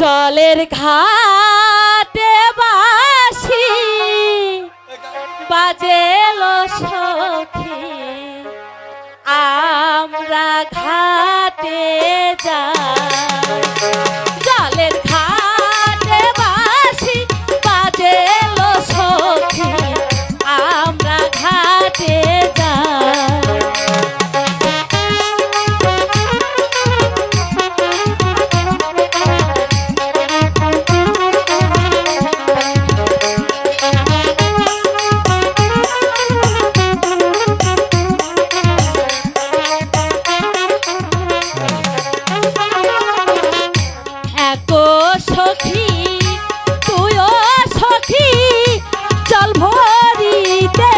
জলের ঘাটে বাসি বাজেল সখী। আমরা ঘাটে যা সখী তুইও সখী চল ভরিতে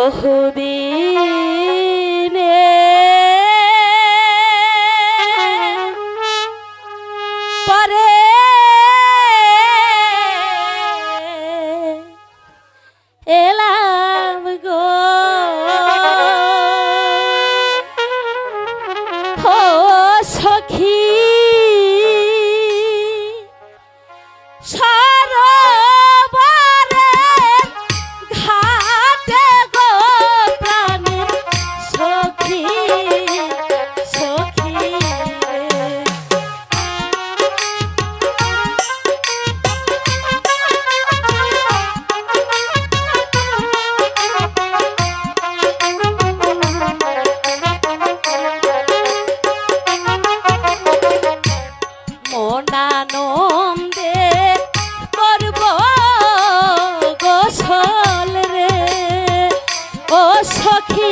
বহুদিন ও সখী